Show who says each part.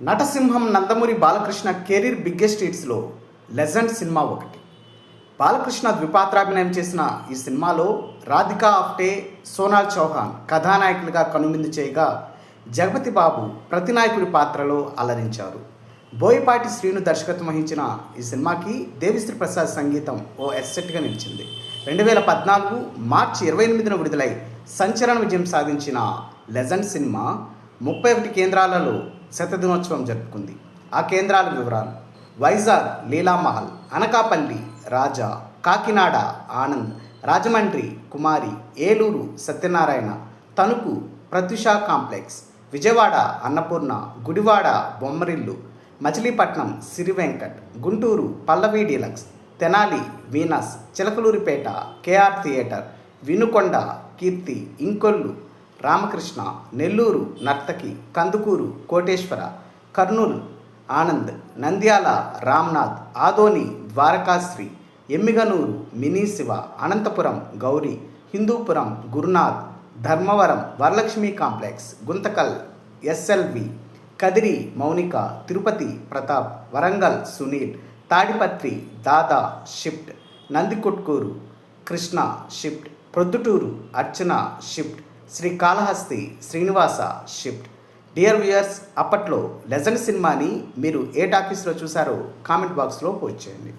Speaker 1: నటసింహం Nandamuri Balakrishna career biggest హిట్స్లో legend cinema ఒకటి. బాలకృష్ణ ద్విపాత్రాభినయం చేసిన ఈ సినిమాలో రాధికా ఆఫ్టే సోనాల్ చౌహాన్ కథానాయకులుగా కనువిందు చేయగా జగపతి బాబు ప్రతినాయకుడి పాత్రలో అలరించారు. బోయపాటి శ్రీను దర్శకత్వం వహించిన ఈ సినిమాకి దేవిశ్రీ ప్రసాద్ సంగీతం ఓ ఎస్సెట్గా నిలిచింది. రెండు వేల పద్నాలుగు మార్చి ఇరవై ఎనిమిదిన విడుదలై సంచలన విజయం సాధించిన లెజెండ్ సినిమా ముప్పై ఒకటి కేంద్రాలలో శతదినోత్సవం జరుపుకుంది. ఆ కేంద్రాల వివరాలు. Vizag Leelamahal Anakapalli Raja Kakinada Anand Rajahmundry Kumari Eluru Satyanarayana Tanuku Prathyusha complex Vijayawada Annapurna Gudivada Bommarillu Machilipatnam Siri Venkat Guntur Pallavi deluxe Tenali Venus Chilakaluripet KR theatre Vinukonda Keerthi Inkollu Ramakrishna Nellore Nartaki Kandukur Koteswara Kurnool Anand Nandyal Ramnath Adoni Dwarakasri Emmiganur mini Siva Anantapur Gowri Hindupur Gurunath Dharmavaram Varalakshmi complex Guntakal SLV Kadiri Mounika Tirupati Pratap Warangal Sunil Tadipatri Dada shift Nandikotkur Krishna shift Proddatur Archana shift Sri Kalahasti Srinivasa shift. Dear viewers అప్పట్లో legend సినిమాని మీరు ఏ టాకీస్లో చూసారో comment బాక్స్లో post చేయండి.